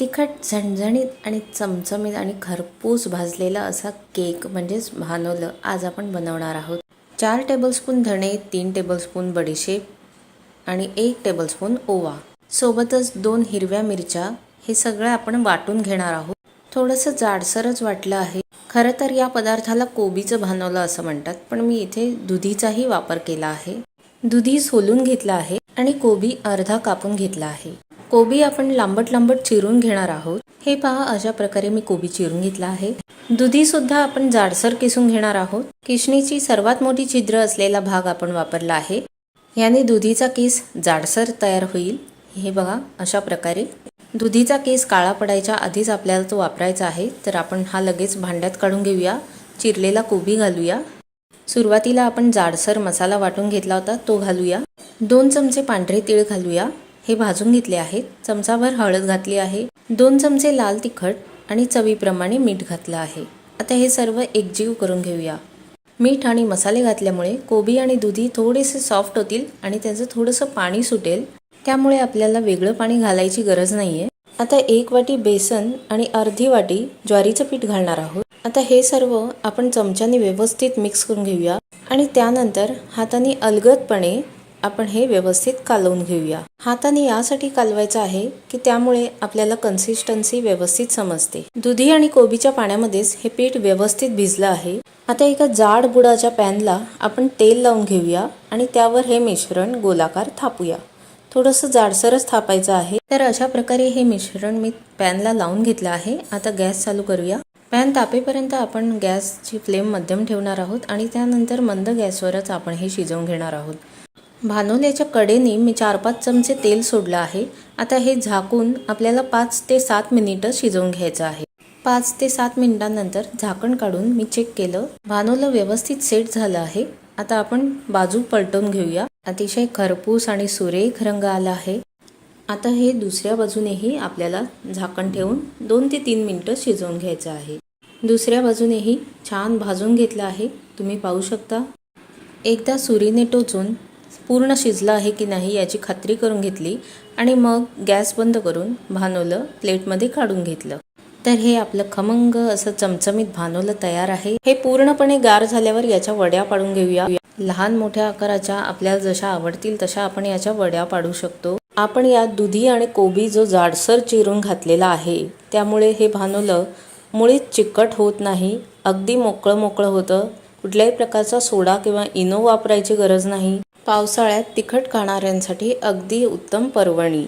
तिखट झणझणीत आणि चमचमीत आणि खरपूस भाजलेला असा केक म्हणजेच भानवलं आज आपण बनवणार आहोत. चार टेबलस्पून धणे तीन टेबलस्पून बडीशेप आणि एक टेबलस्पून ओवा. सोबतच दोन हिरव्या मिरच्या हे सगळं आपण वाटून घेणार आहोत. थोडंसं जाडसरच वाटलं आहे. खरं तर या पदार्थाला कोबीचं भानवलं असं म्हणतात पण मी इथे दुधीचाही वापर केला आहे. दुधी सोलून घेतला आहे आणि कोबी अर्धा कापून घेतला आहे. कोबी आपण लांबट लांबट चिरून घेणार आहोत. हे पहा अशा प्रकारे मी कोबी चिरून घेतला आहे. दुधी सुद्धा आपण जाडसर किसून घेणार आहोत. किशणीची सर्वात मोठी छिद्र असलेला भाग आपण वापरला आहे. याने दुधीचा केस जाडसर तयार होईल. हे बघा अशा प्रकारे. दुधीचा केस काळा पडायच्या आधीच आपल्याला तो वापरायचा आहे. तर आपण हा लगेच भांड्यात काढून घेऊया. चिरलेला कोबी घालूया. सुरुवातीला आपण जाडसर मसाला वाटून घेतला होता तो घालूया. दोन चमचे पांढरे तीळ घालूया. हे भाजून घेतले आहेत. चमचाभर हळद घातली आहे. दोन चमचे लाल तिखट आणि चवीप्रमाणे मीठ घातलं आहे. आता हे सर्व एकजीव करून घेऊया. मीठ आणि मसाले घातल्यामुळे कोबी आणि दुधी थोडेसे सॉफ्ट होतील आणि त्याचं थोडंसं पाणी सुटेल. त्यामुळे आपल्याला वेगळं पाणी घालायची गरज नाही आहे आता एक वाटी बेसन आणि अर्धी वाटी ज्वारीचं पीठ घालणार आहोत. आता हे सर्व आपण चमच्याने व्यवस्थित मिक्स करून घेऊया. आणि त्यानंतर हाताने अलगदपणे आपण हे व्यवस्थित कालवून घेऊया. हाताने यासाठी कालवायचं आहे की त्यामुळे आपल्याला कन्सिस्टन्सी व्यवस्थित समजते. दुधी आणि कोबीच्या पाण्यामध्येच हे पीठ व्यवस्थित भिजलं आहे. आता एका जाड बुडाच्या पॅनला आपण तेल लावून घेऊया आणि त्यावर हे मिश्रण गोलाकार थापूया. थोडंसं जाडसरच थापायचं आहे. तर अशा प्रकारे हे मिश्रण मी पॅनला लावून घेतलं आहे. आता गॅस चालू करूया. पॅन तापेपर्यंत आपण गॅसची फ्लेम मध्यम ठेवणार आहोत आणि त्यानंतर मंद गॅसवरच आपण हे शिजवून घेणार आहोत. भानोल्याच्या कडेने मी चार पाच चमचे तेल सोडलं आहे. आता हे झाकून आपल्याला पाच ते सात मिनिटं शिजवून घ्यायचं आहे. पाच ते सात मिनिटांनंतर झाकण काढून मी चेक केलं. भानोलं व्यवस्थित सेट झालं आहे. आता आपण बाजू पलटवून घेऊया. अतिशय खरपूस आणि सुरेख रंग आला आहे. आता हे दुसऱ्या बाजूनेही आपल्याला झाकण ठेवून दोन ते तीन मिनटं शिजवून घ्यायचं आहे. दुसऱ्या बाजूनेही छान भाजून घेतलं आहे. तुम्ही पाहू शकता. एकदा सुरीने टोचून पूर्ण शिजलं आहे की नाही याची खात्री करून घेतली आणि मग गॅस बंद करून भानवलं प्लेटमध्ये काढून घेतलं. तर हे आपलं खमंग असं चमचमीत भानवलं तयार आहे. हे पूर्णपणे गार झाल्यावर याच्या वड्या पाडून घेऊया. लहान मोठ्या आकाराच्या आपल्याला जशा आवडतील तशा आपण याच्या वड्या पाडू शकतो. आपण यात दुधी आणि कोबी जो जाडसर चिरून घातलेला आहे त्यामुळे हे भानवलं मुळीच चिकट होत नाही अगदी मोकळं मोकळं होतं. कुठल्याही प्रकारचा सोडा किंवा इनो वापरायची गरज नाही. पावसाळ्यात तिखट खाणाऱ्यांसाठी अगदी उत्तम पर्वणी.